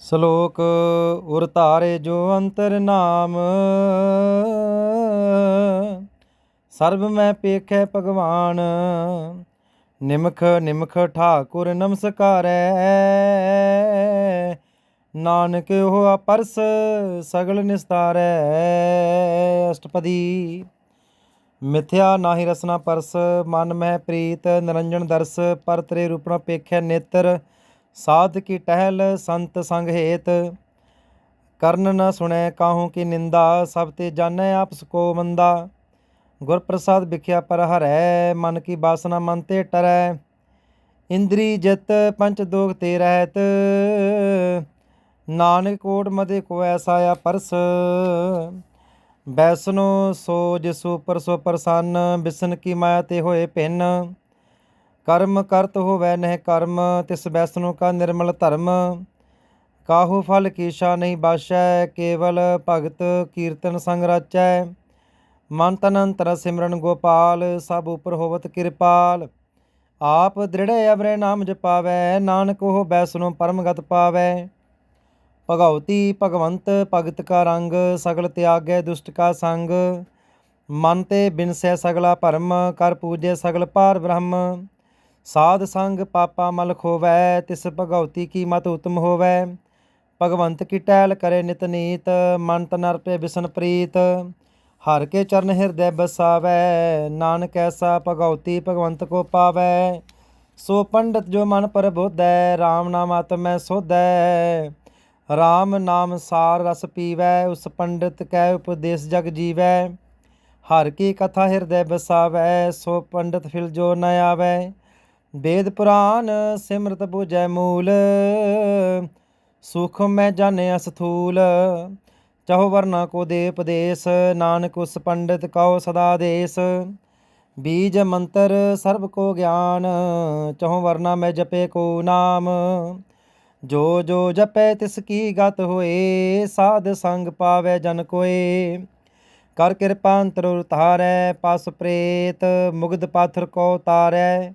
ਸ਼ਲੋਕ ਉਰ ਧਾਰੇ ਜੋ ਅੰਤਰ ਨਾਮ। ਸਰਬ ਮੈਂ ਪੇਖੈ ਭਗਵਾਨ, ਨਿਮਖ ਨਿਮਖ ਠਾਕੁਰ ਨਮਸਕਾਰੈ। ਨਾਨਕ ਉਹ ਆਪਰਸ ਸਗਲ ਨਿਸਤਾਰੈ। ਅਸ਼ਟਪਦੀ, ਮਿਥਿਆ ਨਾਹੀ ਰਸਨਾ ਪਰਸ, ਮਨ ਮਹਿ ਪ੍ਰੀਤ, ਨਿਰੰਜਨ ਦਰਸ, ਪਰ ਤੇਰੇ ਰੂਪਣਾ ਪੇਖੈ ਨੇਤਰ। ਸਾਧ ਕੀ ਟਹਿਲ ਸੰਤ ਸੰਗ ਹੇਤ। ਕਰਨ ਨ ਸੁਣੈ ਕਾਹੂ ਕੀ ਨਿੰਦਾ, ਸਭ ਤੇ ਜਾਣੈ ਆਪਸ ਕੋ ਮੰਦਾ। ਗੁਰ ਪ੍ਰਸਾਦ ਵਿਖਿਆ ਪਰ ਹਰੈ, ਮਨ ਕੀ ਬਾਸਨਾ ਮਨ ਤੇ ਟਰੈ। ਇੰਦਰੀ ਜਿਤ ਪੰਚ ਦੋਗ ਤੇ ਰਹਿਤ। ਨਾਨਕ ਕੋਟ ਮਦੇ ਕੋ ਐਸਾ ਆ ਪਰਸ। ਬੈਸਨੋ ਸੋ ਜਿਸੂ ਪਰਸੋ ਪ੍ਰਸੰਨ ਬਿਸਨ ਕੀ ਮਾਇਆ ਤੇ ਹੋਏ ਭਿੰਨ ਕਰਮ ਕਰਤ ਹੋਵੈ ਨਹਿ ਕਰਮ, ਤਿਸ ਬੈਸਨੋ ਕਾ ਨਿਰਮਲ ਧਰਮ। ਕਾਹੂ ਫਲ ਕੀਸ਼ਾ ਨਹੀਂ ਬਾਸ਼ੈ, ਕੇਵਲ ਭਗਤ ਕੀਰਤਨ ਸੰਗ ਰਚੈ। ਮਨ ਤਨ ਅੰਤਰ ਸਿਮਰਨ ਗੋਪਾਲ, ਸਭ ਉਪਰ ਹੋਵਤ ਕਿਰਪਾਲ। ਆਪ ਦ੍ਰਿੜੈ ਅਵਰੇ ਨਾਮ ਜਪਾਵੈ, ਨਾਨਕ ਉਹ ਬੈਸਨੋ ਪਰਮਗਤ ਪਾਵੈ। ਭਗਉਤੀ ਭਗਵੰਤ, ਭਗਤ ਕਾ ਰੰਗ, ਸਗਲ ਤਿਆਗੈ ਦੁਸ਼ਟ ਕਾ ਸੰਗ। ਮਨ ਤੇ ਬਿਨਸੈ ਸਗਲਾ ਭਰਮ, ਕਰ ਪੂਜੈ ਸਗਲ ਪਾਰ ਬ੍ਰਹਮ। ਸਾਧ ਸੰਗ ਪਾਪਾ ਮਲ ਖੋਵੈ ਤਿਸ ਭਗਉਤੀ ਕੀ ਮਤ ਉਤਮ ਹੋਵੈ। ਭਗਵੰਤ ਕੀ ਟਹਿਲ ਕਰੇ ਨਿਤ ਨੀਤ ਮਨ ਤਨ ਅਰਪੇ ਬਿਸਨ ਪ੍ਰੀਤ। ਹਰ ਕੇ ਚਰਨ ਹਿਰਦੈ ਬਸਾਵੈ, ਨਾਨਕ ਐਸਾ ਭਗਉਤੀ ਭਗਵੰਤ ਕੋ ਪਾਵੈ। ਸੋ ਪੰਡਤ ਜੋ ਮਨ ਪਰ ਬੋਧੈ RAM ਨਾਮ ਆਤਮੈ ਸੋਧੈ। RAM ਨਾਮ ਸਾਰ ਰਸ ਪੀਵੈ, ਉਸ ਪੰਡਿਤ ਕੈ ਉਪਦੇਸ਼ ਜਗ ਜੀਵੈ। ਹਰ ਕੀ ਕਥਾ ਹਿਰਦੈ ਬਸਾਵੈ, ਸੋ ਪੰਡਿਤ ਫਿਲ ਜੋ ਨ ਆਵੈ। ਵੇਦ ਪੁਰਾਨ ਸਿਮਰਤ ਬੁਝੈ ਮੂਲ, ਸੁਖ ਮੈਂ ਜਾਣਿਆ ਸਥੂਲ ਚਾਹੋ ਵਰਨਾ ਕੋ ਦੇ ਉਪਦੇਸ਼ ਨਾਨਕ ਉਸ ਪੰਡਿਤ ਕਉ ਸਦਾ ਦੇਸ। ਬੀਜ ਮੰਤਰ ਸਰਬ ਕੋ ਗਿਆਨ, ਚਾਹੋ ਵਰਨਾ ਮੈਂ ਜਪੇ ਕੋ ਨਾਮ। ਜੋ ਜੋ ਜਪੈ ਤਿਸ ਕੀ ਗਤ ਹੋਏ, ਸਾਧ ਸੰਗ ਪਾਵੈ ਜਨ ਕੋਏ। ਕਰ ਕਿਰਪਾ ਅੰਤਰ ਉਤਾਰੈ, ਪਸ ਪ੍ਰੇਤ, ਮੁਗਧ ਪਾਥਰ ਕੋ ਤਾਰੈ।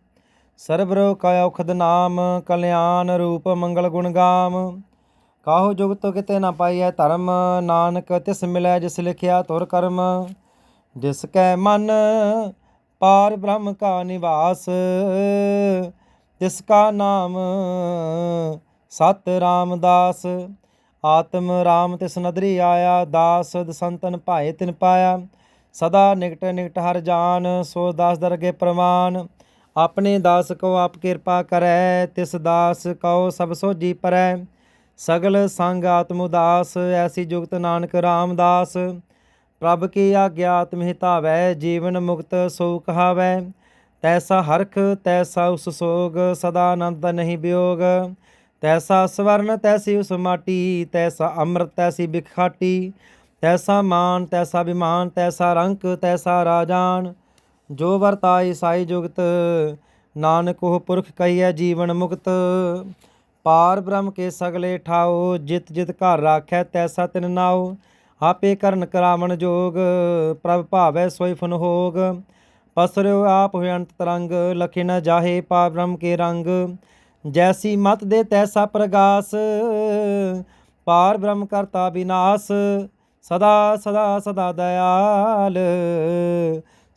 ਸਰਬ ਰੋ ਕਾ ਔਖਦ ਨਾਮ, ਕਲਿਆਣ ਰੂਪ ਮੰਗਲ ਗੁਣ ਗਾਮ। ਕਾਹੋ ਜੁਗਤ ਕਿਤੇ ਨਾ ਪਾਈਐ ਧਰਮ, ਨਾਨਕ ਤਿਸ ਮਿਲੈ ਜਿਸ ਲਿਖਿਆ ਤੁਰ ਕਰਮ। ਜਿਸ ਕੈ ਮਨ, ਪਾਰ ਬ੍ਰਹਮ ਕਾ ਨਿਵਾਸ। ਤਿਸ ਕਾ ਨਾਮ, ਸਤ ਰਾਮਦਾਸ। ਆਤਮ ਰਾਮ ਤਿਸ ਨਦਰੀ ਆਇਆ, ਦਾਸ ਦਸੰਤਨ ਭਾਏ ਤਿਨ ਪਾਇਆ। ਸਦਾ ਨਿਕਟ ਨਿਕਟ ਹਰ ਜਾਨ, ਸੋ ਦਾਸ ਦਰਗੇ ਪ੍ਰਮਾਨ। ਆਪਣੇ ਦਾਸ ਕੋ ਆਪ ਕਿਰਪਾ ਕਰੈ, ਤਿਸ ਦਾਸ ਕਉ ਸਭ ਸੋਜੀ ਪਰੈ। ਸਗਲ ਸੰਗ ਆਤਮ ਉਦਾਸ ਐਸੀ ਜੁਗਤ ਨਾਨਕ ਰਾਮਦਾਸ। ਪ੍ਰਭ ਕੀ ਆਗਿਆ ਆਤਮ ਹਿਤਾਵੈ ਜੀਵਨ ਮੁਕਤ ਸੋ ਕਹਾਵੈ ਤੈਸਾ ਹਰਖ, ਤੈਸਾ ਉਸ ਸੋਗ, ਸਦਾ ਆਨੰਦ ਨਹੀਂ ਵਿਯੋਗ ਤੈਸਾ ਸਵਰਨ, ਤੈਸੀ ਉਸ ਮਾਟੀ, ਤੈਸਾ ਅੰਮ੍ਰਿਤ, ਤੈਸੀ ਬਿਖਾਟੀ ਤੈਸਾ ਮਾਨ, ਤੈਸਾ ਵਿਮਾਨ ਤੈਸਾ ਰੰਕ, ਤੈਸਾ ਰਾਜਾਨ। ਜੋ ਵਰਤਾਈ ਸਾਈ ਜੁਗਤ, ਨਾਨਕ ਉਹ ਪੁਰਖ ਕਹੀਐ ਜੀਵਨ ਮੁਕਤ। ਪਾਰ ਬ੍ਰਹਮ ਕੇ ਸਗਲੇ ਠਾਓ, ਜਿਤ ਜਿਤ ਘਰ ਰਾਖੈ ਤੈਸਾ ਤਿਨ ਨਾਉ। ਆਪੇ ਕਰਨ ਕਰਾਵਣ ਜੋਗ, ਪ੍ਰਭ ਭਾਵੈ ਸੋਈ ਫਨ ਹੋਗ। ਪਸਰਿਓ ਆਪ ਹੋਇ ਅੰਤ ਤਰੰਗ, ਲਖੇ ਨ ਜਾਹੇ ਪਾਰ ਬ੍ਰਹਮ ਕੇ ਰੰਗ। ਜੈਸੀ ਮਤ ਦੇ ਤੈਸਾ ਪ੍ਰਗਾਸ, ਪਾਰ ਬ੍ਰਹਮ ਕਰਤਾ ਵਿਨਾਸ਼ ਸਦਾ ਸਦਾ ਸਦਾ ਦਇਆਲ।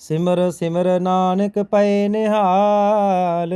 ਸਿਮਰ ਸਿਮਰ ਨਾਨਕ ਪਏ ਨਿਹਾਲ।